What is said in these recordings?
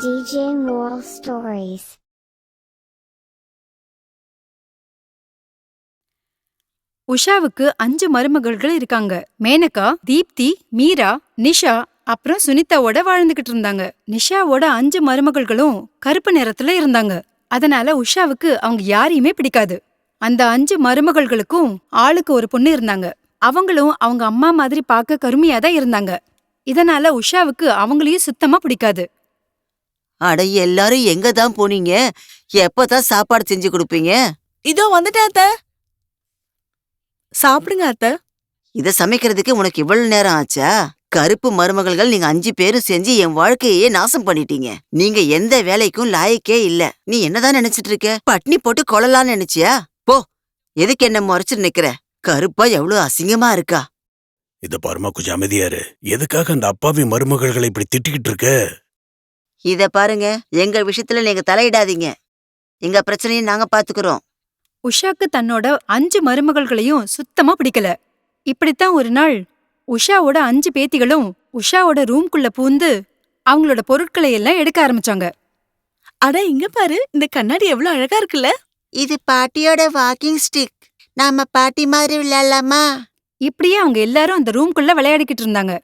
DJ Moral Stories. உஷாவுக்கு அஞ்சு மருமகள்கள் இருக்காங்க. மேனகா தீப்தி மீரா நிஷா அப்புறம் சுனிதாவோட வாழ்ந்துகிட்டு இருந்தாங்க. நிஷாவோட அஞ்சு மருமகள்களும் கருப்பு நிறத்துல இருந்தாங்க. அதனால உஷாவுக்கு அவங்க யாரையுமே பிடிக்காது. அந்த அஞ்சு மருமகள்களுக்கும் ஆளுக்கு ஒரு பொண்ணு இருந்தாங்க. அவங்களும் அவங்க அம்மா மாதிரி பார்க்க கருமையா தான் இருந்தாங்க. இதனால உஷாவுக்கு அவங்களையும் சுத்தமா பிடிக்காது. அட எல்லாரும் எங்க தான் போனீங்க? எப்பதான் சாப்பாடு செஞ்சு கொடுப்பீங்க? இதோ வந்துட்டேன் அத்த. சாப்பிடுங்க அத்த. இத சமைக்கிறதுக்கு உனக்கு இவ்வளவு நேரம் ஆச்சா? கருப்பு மருமகள்கள் நீங்க அஞ்சு பேரும் செஞ்சு என் வாழ்க்கையே நாசம் பண்ணிட்டீங்க. நீங்க எந்த வேலைக்கும் லாயக்கே இல்ல. நீ என்னதான் நினைச்சிட்டு இருக்க? பட்னி போட்டு கொள்ளலாம்னு நினைச்சியா? போ. எதுக்கு என்ன முறைச்சு நிக்கிற? கருப்பா எவ்வளவு அசிங்கமா இருக்கா? இத பாருமா கொஞ்சம் அமைதியாரு எதுக்காக அந்த அப்பாவி மருமகள்களை இப்படி திட்டிக்கிட்டு இருக்க? இத பாருங்க எங்க விஷயத்துல நீங்க தலையிடாதீங்க. எங்க பிரச்சனையை நாங்க பாத்துக்கிறோம். உஷாக்கு தன்னோட அஞ்சு மருமகள்களையும் சுத்தமா பிடிக்கல. இப்படித்தான் ஒரு நாள் உஷாவோட அஞ்சு பேத்திகளும் உஷாவோட ரூம்குள்ள பூந்து அவங்களோட பொருட்களை எல்லாம் எடுக்க ஆரம்பிச்சாங்க. அட இங்க பாரு இந்த கண்ணாடி எவ்வளவு அழகா இருக்குல்ல? இது பாட்டியோட வாக்கிங் ஸ்டிக் நாம பாட்டி மாதிரி விளையாடலாமா? இப்படியே அவங்க எல்லாரும் அந்த ரூம்குள்ள விளையாடிக்கிட்டு இருந்தாங்க.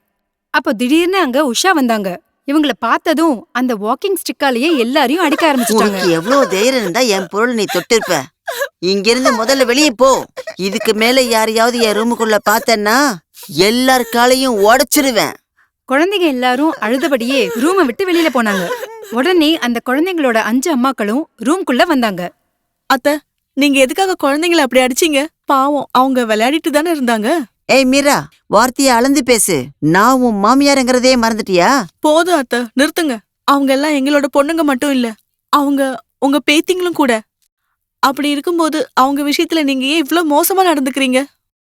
அப்போ திடீர்னு அங்க உஷா வந்தாங்க. இவங்கள பார்த்ததும் அந்த வாக்கிங் ஸ்டிக்காலேயே எல்லாரையும் அடிக்க ஆரம்பிச்சிட்டாங்க. உனக்கு எவ்வளவு தைரியம் இருந்தா என் பொருள் நீ தொட்டிருப்ப. இங்கிருந்து முதல்ல வெளியே போ. இதுக்கு மேல யாரையாவது என் ரூமுக்குள்ள பார்த்தேன்னா எல்லார் காலையும் உடைச்சிருவேன். குழந்தைங்க எல்லாரும் அழுதபடியே ரூமை விட்டு வெளியில போனாங்க. உடனே அந்த குழந்தைங்களோட அஞ்சு அம்மாக்களும் ரூம்குள்ள வந்தாங்க. அத்த நீங்க எதுக்காக குழந்தைங்கள அப்படி அடிச்சீங்க? பாவம் அவங்க விளையாடிட்டு தானே இருந்தாங்க. ஏய் மீரா வார்த்தைய அளந்து பேசு. நான் உன் மாமியாருங்கிறதே மறந்துட்டியா? போதும் அத்த. நிறுத்துங்க. அவங்க எல்லாம் எங்களோட பொண்ணுங்க மட்டும் இல்ல. அவங்க உங்க பேத்திங்களும் கூட. அப்படி இருக்கும்போது அவங்க விஷயத்துல நீங்க ஏன் இவ்ளோ மோசமா நடந்துக்கிறீங்க?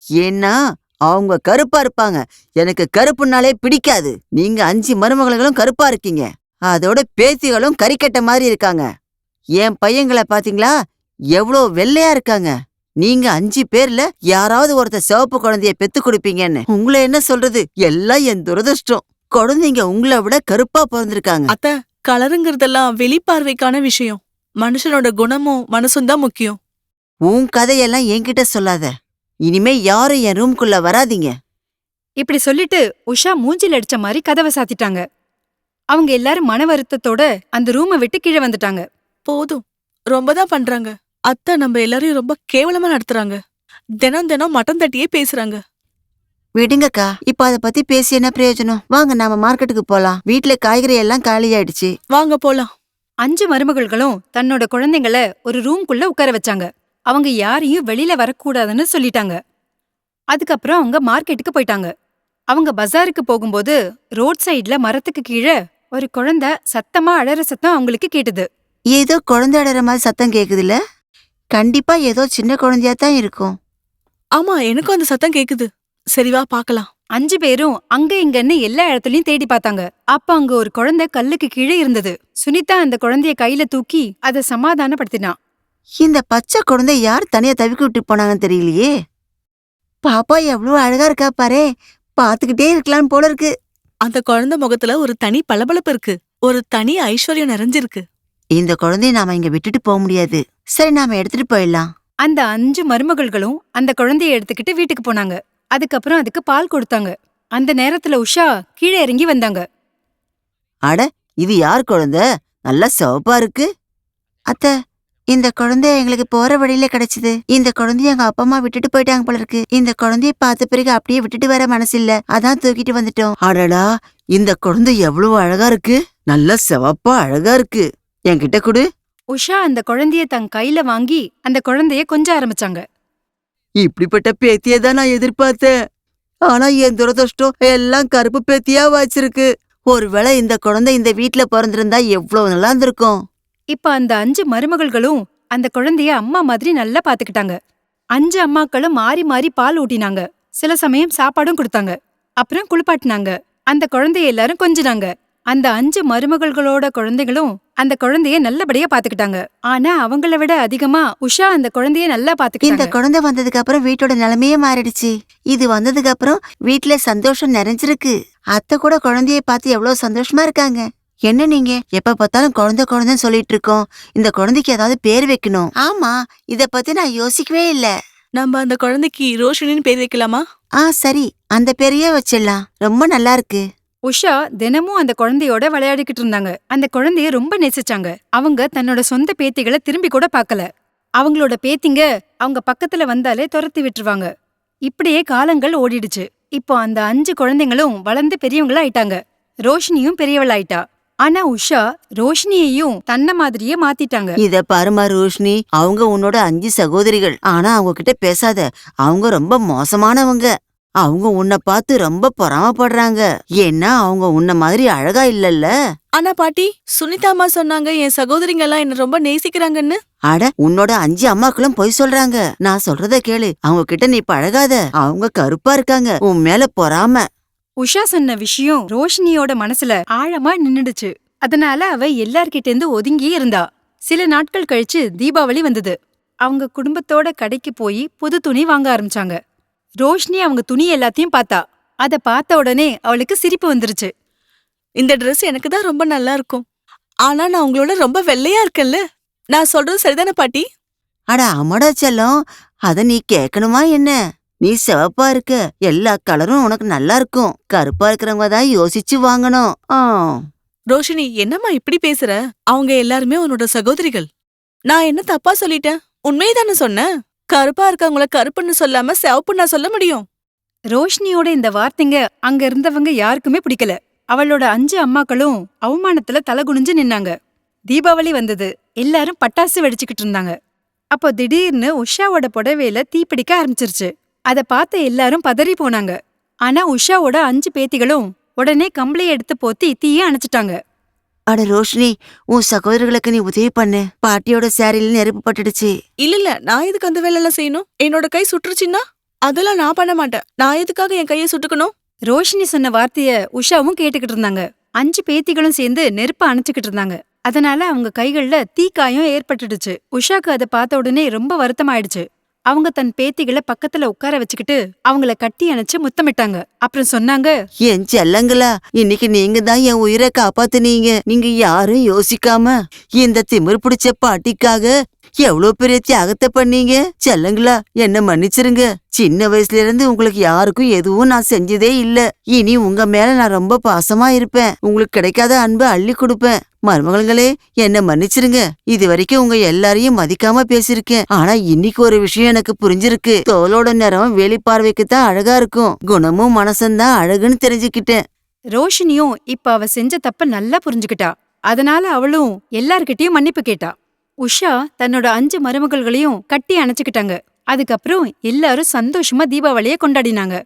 ஏன்னா அவங்க கருப்பா இருப்பாங்க. எனக்கு கருப்புனாலே பிடிக்காது. நீங்க அஞ்சு மருமகளும் கருப்பா இருக்கீங்க. அதோட பேத்திகளும் கறிக்கட்ட மாதிரி இருக்காங்க. என் பையங்களை பாத்தீங்களா? எவ்வளோ வெள்ளையா இருக்காங்க. நீங்க அஞ்சு பேர்ல யாராவது ஒருத்தர் சிவப்பு குழந்தைய பெத்து கொடுப்பீங்கன்னு. உங்களை என்ன சொல்றது? எல்லாம் என் துரதிர்ஷ்டம். குழந்தைங்க உங்களை விட கருப்பா பிறந்திருக்காங்க. அத்த கலருங்கிறதெல்லாம் வெளிப்பார்வைக்கான விஷயம். மனுஷனோட குணமும் மனசும் தான் முக்கியம். உன் கதையெல்லாம் என்கிட்ட சொல்லாத. இனிமே யாரும் என் ரூம்குள்ள வராதீங்க. இப்படி சொல்லிட்டு உஷா மூஞ்சில அடிச்ச மாதிரி கதவை சாத்திட்டாங்க. அவங்க எல்லாரும் மன வருத்தத்தோட அந்த ரூமை விட்டு கீழே வந்துட்டாங்க. போதும். ரொம்ப தான் பண்றாங்க. அத்தை நம்ம எல்லாரையும் ரொம்ப கேவலமா நடத்துறாங்க. தினம் தினம் மட்டம் தட்டியே பேசுறாங்க. விடுங்கக்கா இப்ப அத பத்தி பேசி என்ன பிரயோஜனம்? வாங்க நாம மார்க்கெட்டுக்கு போலாம். வீட்ல காய்கறி எல்லாம் காலியாயிடுச்சு. வாங்க போலாம். அஞ்சு மருமகள்களும் தன்னோட குழந்தைங்கள ஒரு ரூம்குள்ள உட்கார வச்சாங்க. அவங்க யாரையும் வெளியில வரக்கூடாதுன்னு சொல்லிட்டாங்க. அதுக்கப்புறம் அவங்க மார்க்கெட்டுக்கு போயிட்டாங்க. அவங்க பஜாருக்கு போகும்போது ரோட் சைடுல மரத்துக்கு கீழே ஒரு குழந்தை சத்தமா அழற சத்தம் அவங்களுக்கு கேட்டுது. ஏதோ குழந்தை அடற மாதிரி சத்தம் கேக்குதுல? கண்டிப்பா ஏதோ சின்ன குழந்தையா தான் இருக்கும். ஆமா எனக்கும் அந்த சத்தம் கேக்குது. சரி வா பார்க்கலாம் அஞ்சு பேரும் அங்க இங்கன்னு எல்லா இடத்துலயும் தேடி பார்த்தாங்க. அப்ப அங்க ஒரு குழந்தை கல்லுக்கு கீழே இருந்தது. சுனிதா அந்த குழந்தைய கையில தூக்கி அதை சமாதானப்படுத்தினா. இந்த பச்சை குழந்தை யார் தனியா தவிக்க விட்டு போனாங்கன்னு தெரியலையே. பாப்பா எவ்வளவு அழகா இருக்கா பாரே. பாத்துக்கிட்டே இருக்கலாம் போல இருக்கு. அந்த குழந்தை முகத்துல ஒரு தனி பளபளப்பு இருக்கு. ஒரு தனி ஐஸ்வர்யம் நிறைஞ்சிருக்கு. இந்த குழந்தைய நாம இங்க விட்டுட்டு போக முடியாது. சரி நாம எடுத்துட்டு போயிடலாம். அந்த அஞ்சு மருமகள்களும் அந்த குழந்தைய எடுத்துக்கிட்டு வீட்டுக்கு போனாங்க. அதுக்கப்புறம் அதுக்கு பால் கொடுத்தாங்க. அந்த நேரத்துல உஷா கீழே இறங்கி வந்தாங்க. அட இது யார் குழந்தை? நல்லா சிவப்பா இருக்கு. அத்த இந்த குழந்தை எங்களுக்கு போற வழியில கிடைச்சது. இந்த குழந்தைய எங்க அப்பா அம்மா விட்டுட்டு போயிட்டாங்க போல இருக்கு. இந்த குழந்தைய பார்த்த பிறகு அப்படியே விட்டுட்டு வர மனசு இல்ல அதான் தூக்கிட்டு வந்துட்டோம். அடடா இந்த குழந்தை எவ்வளவு அழகா இருக்கு. நல்லா சிவப்பா அழகா இருக்கு. என்கிட்ட கொடு. உஷா அந்த குழந்தைய தன் கையில வாங்கி அந்த குழந்தைய கொஞ்ச ஆரம்பிச்சாங்க. இப்படிப்பட்ட பேத்தியை தான் நான் எதிர்பார்த்தேன். ஆனா என் துரதிருஷ்டம் எல்லாம் கருப்பு பேத்தியா வச்சிருக்கு ஒருவேளை இந்த குழந்தை இந்த வீட்ல பிறந்திருந்தா எவ்வளவு நல்லா இருந்திருக்கும். இப்ப அந்த அஞ்சு மருமகள்களும் அந்த குழந்தைய அம்மா மாதிரி நல்லா பாத்துக்கிட்டாங்க. அஞ்சு அம்மாக்களும் மாறி மாறி பால் ஊட்டினாங்க. சில சமயம் சாப்பாடும் கொடுத்தாங்க. அப்புறம் குளிப்பாட்டினாங்க. அந்த குழந்தைய எல்லாரும் கொஞ்சினாங்க. அந்த அஞ்சு மருமகள்களோட குழந்தைகளும் அந்த குழந்தைய நல்லபடியா பாத்துக்கிட்டாங்க. ஆனா அவங்கள விட அதிகமா உஷா அந்த குழந்தைய நல்லா இந்த பாத்துக்கிட்டாங்க குழந்தை வந்ததுக்கு அப்புறம் வீட்டோட நிலைமையே மாறிடுச்சு. இது வந்ததுக்கு அப்புறம் வீட்ல சந்தோஷம் நிறைஞ்சிருக்கு. அத்தை கூட குழந்தைய பார்த்து எவ்வளவு சந்தோஷமா இருக்காங்க. என்ன நீங்க? எப்ப பார்த்தாலும் குழந்தை குழந்தைன்னு சொல்லிட்டு இருக்கோம். இந்த குழந்தைக்கு ஏதாவது பேர் வைக்கணும். ஆமா இத பத்தி நான் யோசிக்கவே இல்ல. நம்ம அந்த குழந்தைக்கு ரோஷினின்னு பேர் வைக்கலாமா? ஆ சரி. அந்த பேரையே வச்சிடலாம். ரொம்ப நல்லா இருக்கு. உஷா தினமும் அந்த குழந்தையோட விளையாடிக்கிட்டு இருந்தாங்க. அந்த குழந்தைய ரொம்ப நேசிச்சாங்க. அவங்க தன்னோட சொந்த பேத்திகளை திரும்பி கூட பார்க்கல. அவங்களோட பேத்திங்க அவங்க பக்கத்துல வந்தாலே துரத்தி விட்டுருவாங்க. இப்படியே காலங்கள் ஓடிடுச்சு. இப்போ அந்த அஞ்சு குழந்தைங்களும் வளர்ந்து பெரியவங்களா ஆயிட்டாங்க. ரோஷினியும் பெரியவளாயிட்டா ஆனா உஷா ரோஷினியையும் தன்ன மாதிரியே மாத்திட்டாங்க. இத பாருமா ரோஷினி. அவங்க உன்னோட அஞ்சு சகோதரிகள். ஆனா அவங்க கிட்ட பேசாத. அவங்க ரொம்ப மோசமானவங்க. அவங்க உன்னை பார்த்து ரொம்ப பொறாமப்படுறாங்க. ஏன்னா அவங்க உன்ன மாதிரி அழகா இல்லல்ல. ஆனா பாட்டி சுனிதா அம்மா சொன்னாங்க என் சகோதரிங்க எல்லாம் என்ன ரொம்ப நேசிக்கிறாங்கன்னு. அட உன்னோட அஞ்சு அம்மாக்களும் பொய் சொல்றாங்க. நான் சொல்றத கேளு. அவங்க கிட்ட நீ பழகாத அவங்க கருப்பா இருக்காங்க. உன் மேல பொறாம. உஷா சொன்ன விஷயம் ரோஷினியோட மனசுல ஆழமா நின்னுடுச்சு. அதனால அவ எல்லார்கிட்ட இருந்து ஒதுங்கியே இருந்தா. சில நாட்கள் கழிச்சு தீபாவளி வந்தது. அவங்க குடும்பத்தோட கடைக்கு போய் புது துணி வாங்க ஆரம்பிச்சாங்க. ரோஷினி அவங்க துணி எல்லாத்தையும் பார்த்தா. அத பார்த்த உடனே அவளுக்கு சிரிப்பு வந்துருச்சு. இந்த Dress எனக்கு தான் ரொம்ப நல்லா இருக்கும். ஆனா நான் உங்களோட ரொம்ப வெள்ளையா இருக்கேன்ல. நான் சொல்றது சரிதானே பாட்டி? அட அமடா செல்லம். அத நீ கேட்கணுமா என்ன? நீ சிவப்பா இருக்க. எல்லா கலரும் உனக்கு நல்லா இருக்கும். கருப்பா இருக்கிறவங்க தான் யோசிச்சு வாங்கணும். ஆ. ரோஷினி என்னம்மா இப்படி பேசுற? அவங்க எல்லாருமே உன்னோட சகோதரிகள். நான் என்ன தப்பா சொல்லிட்டேன்? உண்மையதானே சொன்னேன்? கருப்பா இருக்கவங்கள கருப்புன்னு சொல்லாம சிவப்பு சொல்ல முடியும்? ரோஷினியோட இந்த வார்த்தைங்க அங்க இருந்தவங்க யாருக்குமே பிடிக்கல. அவளோட அஞ்சு அம்மாக்களும் அவமானத்துல தலை குனிஞ்சு நின்னாங்க. தீபாவளி வந்தது. எல்லாரும் பட்டாசு வெடிச்சுக்கிட்டு இருந்தாங்க. அப்போ திடீர்னு உஷாவோட புடவையில தீப்பிடிக்க ஆரம்பிச்சிருச்சு. அத பார்த்த எல்லாரும் பதறி போனாங்க. ஆனா உஷாவோட அஞ்சு பேத்திகளும் உடனே கம்பளை எடுத்து போத்தி தீய அணைச்சிட்டாங்க. அட ரோஷினி உன் சகோதரர்களுக்கு நீ உதவி பண்ணு. பாட்டியோட சேரில நெருப்பு பட்டுடுச்சு. இல்ல இல்ல நான் எதுக்கு அந்த வேலை எல்லாம் செய்யணும்? என்னோட கை சுற்றுச்சுன்னா அதெல்லாம் நான் பண்ண மாட்டேன். நான் எதுக்காக என் கையை சுட்டுக்கணும்? ரோஷினி சொன்ன வார்த்தைய உஷாவும் கேட்டுக்கிட்டு இருந்தாங்க. அஞ்சு பேத்திகளும் சேர்ந்து நெருப்ப அணைச்சுக்கிட்டு இருந்தாங்க. அதனால அவங்க கைகள்ல தீக்காயம் ஏற்பட்டுடுச்சு. உஷாக்கு அதை பார்த்த உடனே ரொம்ப வருத்தமாயிடுச்சு. அவங்க தன் பேத்திகளை பக்கத்துல உட்கார வச்சுக்கிட்டு அவங்கள கட்டி அணைச்சு முத்தமிட்டாங்க. அப்புறம் சொன்னாங்க என் செல்லங்களா இன்னைக்கு நீங்க தான் என் உயிரை காப்பாத்துனீங்க. நீங்க யாரும் யோசிக்காம இந்த திமிர் பிடிச்ச பாட்டிக்காக எவ்வளவு பெரிய தியாகத்தை பண்ணீங்க? செல்லங்களா என்ன மன்னிச்சிருங்க. சின்ன வயசுல இருந்து உங்களுக்கு யாருக்கும் எதுவும் நான் செஞ்சதே இல்ல. இனி உங்க மேல நான் ரொம்ப பாசமா இருப்பேன். உங்களுக்கு கிடைக்காத அன்பு அள்ளி கொடுப்பேன். மருமகளே என்ன மன்னிச்சிருங்க. இது வரைக்கும் உங்க எல்லாரையும் மதிக்காம பேசியிருக்கேன். ஆனா இன்னைக்கு ஒரு விஷயம் எனக்கு புரிஞ்சிருக்கு. தோலோட நிறம் வெளிப்பார்வைக்கு தான் அழகா இருக்கும். குணமும் மன மனசந்தான் அழகுன்னு தெரிஞ்சுக்கிட்டேன். ரோஷினியும் இப்ப அவ செஞ்ச தப்ப நல்லா புரிஞ்சுக்கிட்டா. அதனால அவளும் எல்லார்கிட்டயும் மன்னிப்பு கேட்டா. உஷா தன்னோட அஞ்சு மருமகள்களையும் கட்டி அணைச்சுக்கிட்டாங்க. அதுக்கப்புறம் எல்லாரும் சந்தோஷமா தீபாவளிய கொண்டாடினாங்க.